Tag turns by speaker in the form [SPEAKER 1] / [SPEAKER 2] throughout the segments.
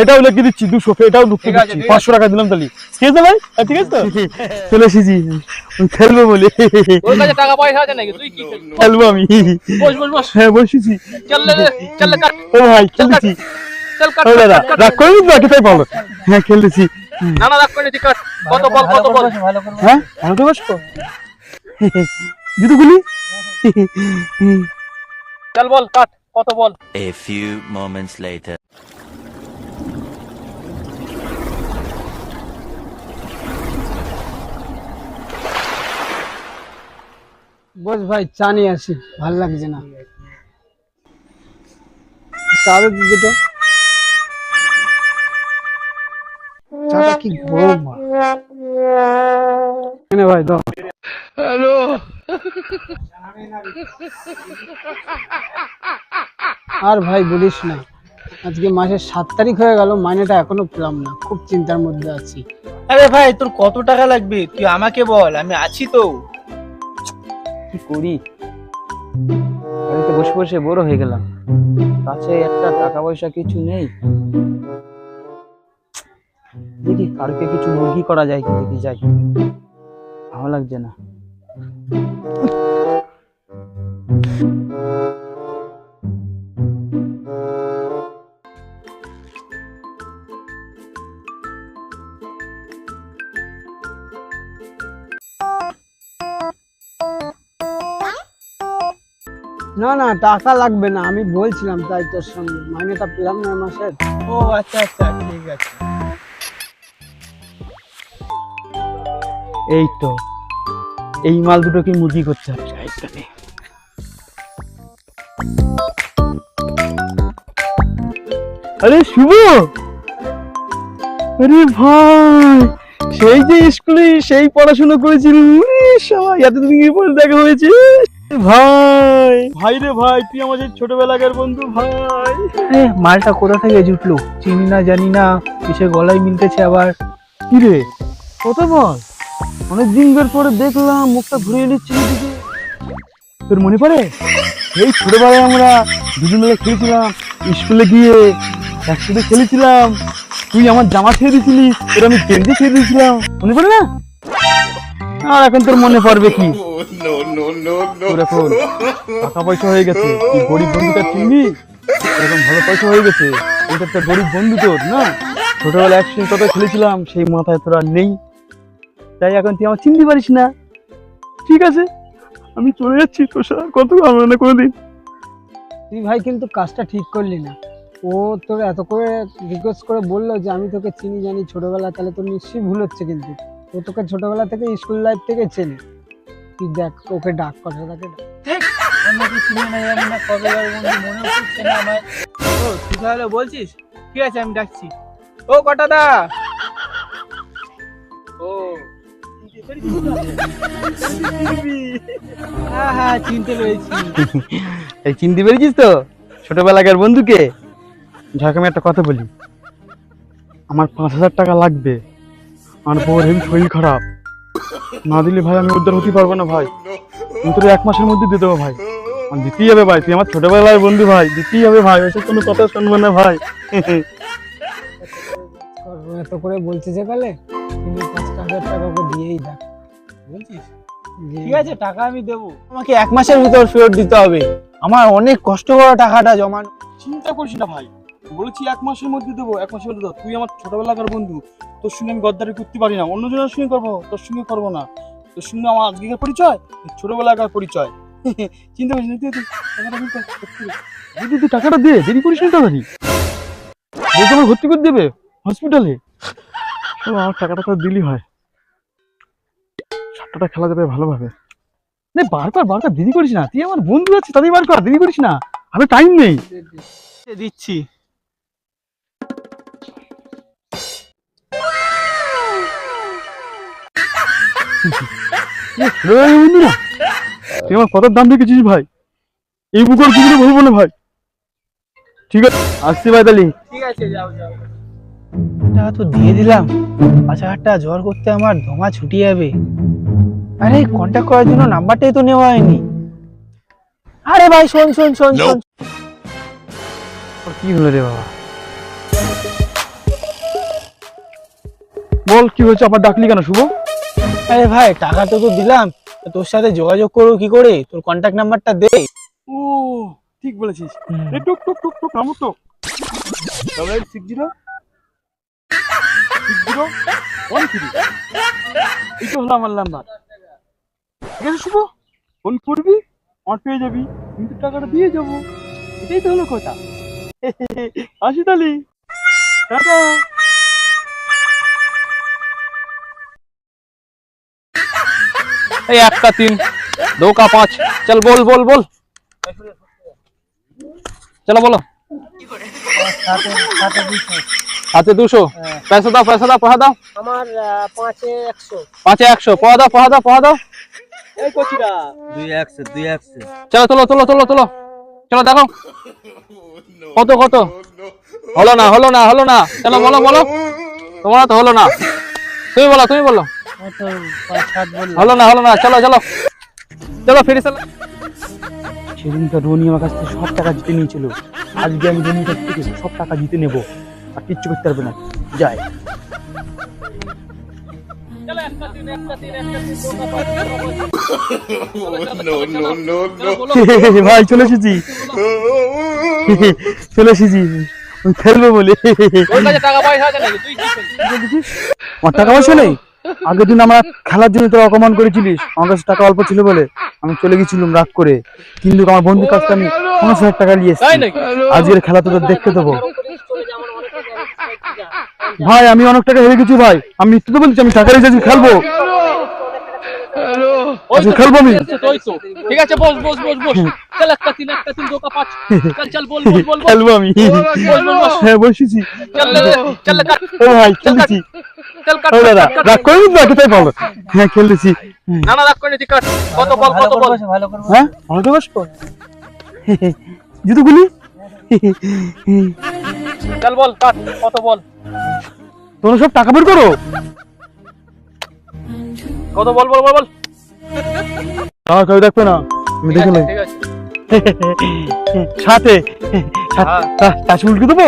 [SPEAKER 1] এটাও লিখে দিচ্ছি দুশো এটাও লিখে দিচ্ছি। পাঁচশো টাকা দিলাম তাহলে। ঠিক আছে ভাই? হ্যাঁ, ঠিক আছে তো? চলে এসেছি। খেলব বলে।
[SPEAKER 2] টাকা পয়সা আছে নাকি? তুই কি খেলব?
[SPEAKER 1] আমি।
[SPEAKER 2] বস বস বস।
[SPEAKER 1] হ্যাঁ বসেছি। ও ভাই খেলেছি। রাগ করে বাকি তাই বলো হ্যাঁ খেলেছি
[SPEAKER 2] না না রাখ করে কত বল কত বল?
[SPEAKER 1] হ্যাঁ ভালো তো বসবো জুতো গুলি
[SPEAKER 2] চল বল কাট। কত বল?
[SPEAKER 3] A few moments later.
[SPEAKER 4] বস ভাই চা নিয়ে আসি। ভালো লাগছে না। চা দে দুটো? চাটা কি গরম ভাই। এনে ভাই দাও। আর ভাই বলিস না। আজকে মাসের সাত তারিখ হয়ে গেল মাইনেটা এখনও পেলাম না খুব চিন্তার মধ্যে আছি।
[SPEAKER 5] আরে ভাই তোর কত টাকা লাগবে? তুই আমাকে বল আমি আছি তো।
[SPEAKER 6] কি করি? বাড়িতে বসে বসে বড় হয়ে গেলাম। কাছে একটা টাকা পয়সা কিছু নেই। দেখি কালকে কিছু মুরগি করা যায় কি দেখি যাই। ভালো লাগছে না।
[SPEAKER 4] না না টাকা লাগবে না আমি বলছিলাম তাই তোর সঙ্গে। মাইনেটা পেলাম না মাসের
[SPEAKER 5] ও আচ্ছা আচ্ছা ঠিক আছে।
[SPEAKER 6] এই তো এই মাল দুটোকে মুরগি করতে হবে এখানে
[SPEAKER 1] আরে শুভ! আরে ভাই সেই যে স্কুলে সেই পড়াশোনা করেছিল সবাই এতদিন পরে দেখা হয়েছে? ভাই। ভাই রে ভাই তুই আমাদের ছোটবেলাকার বন্ধু ভাই।
[SPEAKER 5] এ, মালটা কোথা থেকে জুটলো? চিনি না জানি না কিসে গলায় মিলতেছে আবার?
[SPEAKER 1] কি রে? কত বল? অনেক দিন বের পরে দেখলাম মুখটা ঘুরিয়ে নিচ্ছিল দিকে তোর মনে পড়ে? এই ছোটবেলায় আমরা দুজন মিলে খেলেছিলাম স্কুলে গিয়ে একসাথে খেলেছিলাম। তুই আমার জামা ছেড়ে দিয়েছিলি তোর আমি গেঞ্জি ছেড়ে দিয়েছিলাম। মনে পড়ে না? আর এখন তোর মনে পড়বে কি? তোর এখন টাকা পয়সা হয়ে গেছে। তুই গরিব বন্ধুটা চিনবি? এরকম ভালো পয়সা হয়ে গেছে। এটা একটা গরিব বন্ধু তোর না? ছোটবেলায় একসঙ্গে কত খেলেছিলাম সেই মাথায় তোর আর নেই। তাই এখন তুই আমার চিনতে পারিস না। ঠিক আছে? আমি চলে যাচ্ছি তোর সাথে। কত আমরা না কোনোদিন
[SPEAKER 4] তুই ভাই কিন্তু কাজটা ঠিক করলি না। ও তোর এত করে রিকোয়েস্ট করে বলল যে আমি তোকে চিনি জানি ছোটবেলা তাহলে তোর নিশ্চয়ই ভুল হচ্ছে কিন্তু। ও তোকে ছোটবেলা থেকে স্কুল লাইফ থেকে চেনে। তুই দেখ ওকে ডাক কথা তাকে
[SPEAKER 5] মনে তুই তাহলে বলছিস? ঠিক আছে আমি ডাকছি। ও কটা দা? ও হ্যাঁ হ্যাঁ চিনতে পেরেছি।
[SPEAKER 1] চিনতে পেরেছিস তো? ছোটবেলাকার বন্ধুকে? যাকে আমি একটা কথা বলি। আমার পাঁচ হাজার টাকা লাগবে। আমার বউর হেভি শরীর খারাপ। না দিলে ভাই, আমি উদ্ধার হতে পারব না ভাই। আমি তোর এক মাসের মধ্যে দিয়ে দেবো ভাই। আমার দিতেই হবে ভাই, তুই আমার ছোটবেলার বন্ধু ভাই, দিতেই হবে ভাই ওইসব কোনো কথা শুনব না ভাই।
[SPEAKER 4] এত করে বলছে যে গেলে টাকা
[SPEAKER 5] ঠিক আছে, টাকা আমি দেবো। আমাকে এক মাসের ভিতর ফেরত দিতে হবে। আমার অনেক কষ্ট করা টাকাটা জমানো।
[SPEAKER 1] চিন্তা করিস না ভাই। বলেছি এক মাসের মধ্যে দেবো এক মাসের মধ্যে দেবো। তুই আমার ছোটবেলাকার বন্ধু তোর সঙ্গে আমি গদ্দারি করতে পারি না অন্য জনের সঙ্গে করব তোর সঙ্গে করব না। তোর সঙ্গে আমার আজকের পরিচয় ছোটবেলাকার পরিচয়। চিন্তা করিস না তুই তুই টাকাটা দিতে দিদি তুই টাকাটা দে দেরি করিস না তাড়াতাড়ি। বলতে আমার ভর্তি করে দেবে হসপিটালে আমার টাকাটা তো দিলি হয়। সাতটা খেলা যাবে ভালোভাবে। না বার কর বার কর দেরি করিস না। তুই আমার বন্ধু আছে তাদের বার কর দেরি করিস না। আমি টাইম নেই।
[SPEAKER 5] দিচ্ছি।
[SPEAKER 1] এ, ছোট ভাই বন্ধু না তুই আমার দাম ভাই এই কিছু ভাই ঠিক আছে আসছি ভাই
[SPEAKER 5] তো দিয়ে দিলাম করতে আমার ধোঁয়া ছুটি যাবে আরে কন্ট্যাক্ট করার জন্য নাম্বারটাই তো নেওয়া হয়নি আরে ভাই শোন শোন শোন শোন
[SPEAKER 1] কি হলো রে বাবা বল কি হয়েছে আবার ডাকলি কেন শুভ
[SPEAKER 5] আরে ভাই টাকা তো তো দিলাম তোর সাথে যোগাযোগ করব কি করে? তোর কন্ট্যাক্ট নাম্বারটা দে।
[SPEAKER 1] ও ঠিক বলেছিস। এই টুক টুক টুক টুক নামো তো। Double eight six zero six zero one three এই তো হলো আমার নাম্বার ঠিক আছে শুভ? ফোন করবি? আমার পেয়ে যাবি। কিন্তু টাকাটা দিয়ে যাব। এটাই তো হলো কথা। আসি তাহলে। টাটা।
[SPEAKER 2] এই একটা তিন दो का पाँच चल बोल बोल बोल चलो बोलो হাতে দুশো পয়সা দাও পয়সা দাও পয়সা দাও
[SPEAKER 4] আমার পাঁচে একশো
[SPEAKER 2] পাঁচে একশো পয়সা দাও পয়সা দাও পয়সা দাও
[SPEAKER 4] এই কচিরা
[SPEAKER 6] দুই একশো দুই একশো
[SPEAKER 2] চলো তোলো তোলো তোলো তোলো চলো দেখো কত কত হলো না হলো না হলো না চলো বলো বলো তোমার তো হলো না তুমি বলো তুমি বলো হলো না হলো না চলো চলো চলো ফিরে চলো
[SPEAKER 1] সেদিনকার রনি আমার কাছ থেকে সব টাকা জিতে নিয়েছিল আজকে আমি রনির কাছ থেকে সব টাকা জিতে নেব আর কিচ্ছু করতে পারবে না যাই ভাই চলে এসেছি চলে এসেছি খেলব বলে
[SPEAKER 2] টাকা পয়সা
[SPEAKER 1] নেই আগের দিন আমরা খেলার জন্য তোরা অপমান করেছিলিস। আমার কাছে টাকা অল্প ছিল বলে আমি চলে গেছিলাম রাগ করে। কিন্তু আমার বন্ধুর কাছ থেকে আমি পঞ্চাশ হাজার টাকা নিয়ে এসেছি। আজকের খেলা তোদের দেখতে দেবো। ভাই আমি অনেক টাকা হেরে গেছি ভাই। আমি মিথ্যে তো বলছি আমি টাকা রেখেছি খেলব।
[SPEAKER 2] ওই তো
[SPEAKER 1] খেলব আমি।
[SPEAKER 2] ঠিক আছে, আছে বস বস বস। বস চল একটা তিন একটা তিন দো কা পাঁচ। চল চল বল বল বল বল।
[SPEAKER 1] খেলব আমি।
[SPEAKER 2] বল বল বল
[SPEAKER 1] হ্যাঁ বসেছি।
[SPEAKER 2] চল চল কাট।
[SPEAKER 1] ও ভাই খেলতেছি
[SPEAKER 2] চল কাট
[SPEAKER 1] ও দাদা
[SPEAKER 2] কাট, কাট,
[SPEAKER 1] রাগ করে না কোথায় পাবো হ্যাঁ খেলতেছি
[SPEAKER 2] না না রাখ করে কাট। কত বল কত বল?
[SPEAKER 4] ভালো করে
[SPEAKER 1] হ্যাঁ ভালো তো বসবো জুতোগুলি?
[SPEAKER 2] চল বল কাট। কত বল?
[SPEAKER 1] তোমরা সব টাকা বের করো?
[SPEAKER 2] কত বল বল বল বল?
[SPEAKER 1] টাকা কেউ দেখবে না আমি
[SPEAKER 2] ঠিক
[SPEAKER 1] দেখে
[SPEAKER 2] আছে,
[SPEAKER 1] নেই
[SPEAKER 2] ঠিক আছে
[SPEAKER 1] সাথে
[SPEAKER 2] হ্যাঁ।
[SPEAKER 1] টাচ উল্টে দেবো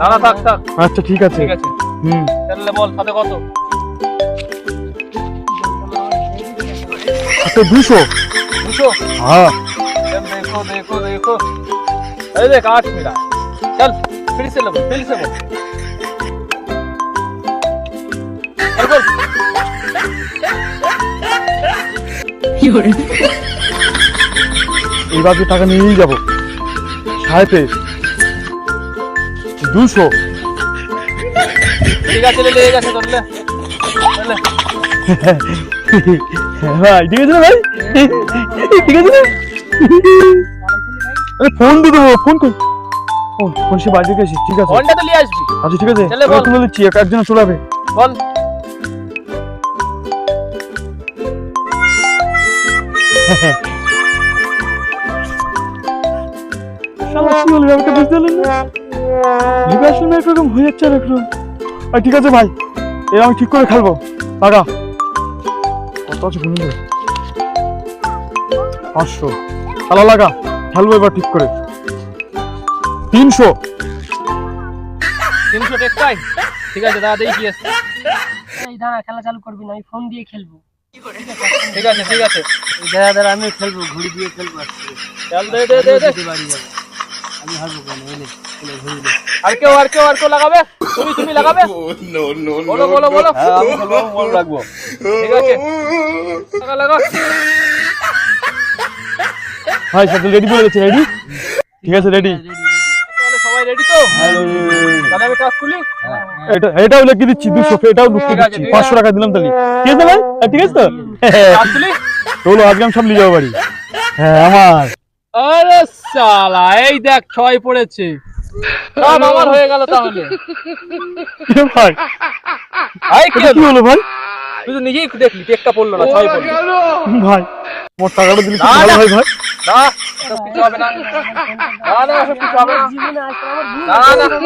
[SPEAKER 2] না না থাক থাক
[SPEAKER 1] আচ্ছা ঠিক আছে
[SPEAKER 2] ঠিক আছে
[SPEAKER 1] হুম
[SPEAKER 2] চল লে, বল সাথে কত
[SPEAKER 1] আচ্ছা দুশো
[SPEAKER 2] দুশো
[SPEAKER 1] হ্যাঁ
[SPEAKER 2] चल देखो देखो देखो अरे देख आठ मिला चल फिर से लो फिर से बोल
[SPEAKER 1] টাকা নিয়েই যাব। সাহেবে দুশো।
[SPEAKER 2] ঠিক আছে
[SPEAKER 1] ভাই ঠিক আছে ভাই? আরে ফোন ফোন বাড়ি থেকে ঠিক আছে। আচ্ছা ঠিক আছে। এক একজন চলে
[SPEAKER 2] বল।
[SPEAKER 1] শালা কি হলো ব্যাপারটা বুঝতে পারলেন না? লিবে একরকম হয়ে যাচ্ছে আর একরকম আর ঠিক আছে ভাই এবার আমি ঠিক করে খেলব। টাকা কত আছে গুনুন পাঁচশো। খেলা লাগা। খেলব এবার ঠিক করে। তিনশো।
[SPEAKER 2] তিনশো ঠিক আছে দাদা দেখি কি আছে।
[SPEAKER 4] দাঁড়া খেলা চালু করবি না আমি ফোন দিয়ে খেলব।
[SPEAKER 2] ঠিক আছে ঠিক আছে।
[SPEAKER 4] দাঁড়া দাঁড়া আমি খেলব ঘুড়ি দিয়ে খেলব আজকে।
[SPEAKER 2] চল দে দে দে দে।
[SPEAKER 4] বাড়ি যাব আমি হারবো কেন? এনে এনে ঘুড়ি
[SPEAKER 2] আর কেউ আর কেউ আর কেউ লাগাবে? তুমি তুমি লাগাবে? বলো বলো বলো।
[SPEAKER 6] হ্যাঁ আমি খেলব মনে রাখব।
[SPEAKER 2] ঠিক আছে। লাগা লাগা
[SPEAKER 1] ভাই রেডি বলে গেছে রেডি ঠিক আছে রেডি
[SPEAKER 2] তাহলে সবাই রেডি তো? তাহলে আমি কাজ তুলি?
[SPEAKER 1] এটা এটাও লিখে দিচ্ছি দুশো এটাও লিখে দিচ্ছি।
[SPEAKER 2] ঠিক
[SPEAKER 1] পাঁচশো টাকা দিলাম তাহলে। ঠিক আছে ভাই? হ্যাঁ, ঠিক আছে তো?
[SPEAKER 2] কাজ তুলি
[SPEAKER 1] চলো আজকে আমি সব নিয়ে যাব বাড়ি। হ্যাঁ আমার।
[SPEAKER 2] আরে সালা এই দেখ ছয় পড়েছে। সব আমার হয়ে গেল তাহলে।
[SPEAKER 1] ভাই।
[SPEAKER 2] আই কি হলো?
[SPEAKER 1] ভাই?
[SPEAKER 2] তুই তো নিজেই দেখলি টেকটা পড়ল না ছয় পড়ল।
[SPEAKER 1] ভাই মোট টাকাটা দিলে ভালো হয় ভাই?
[SPEAKER 2] না না। না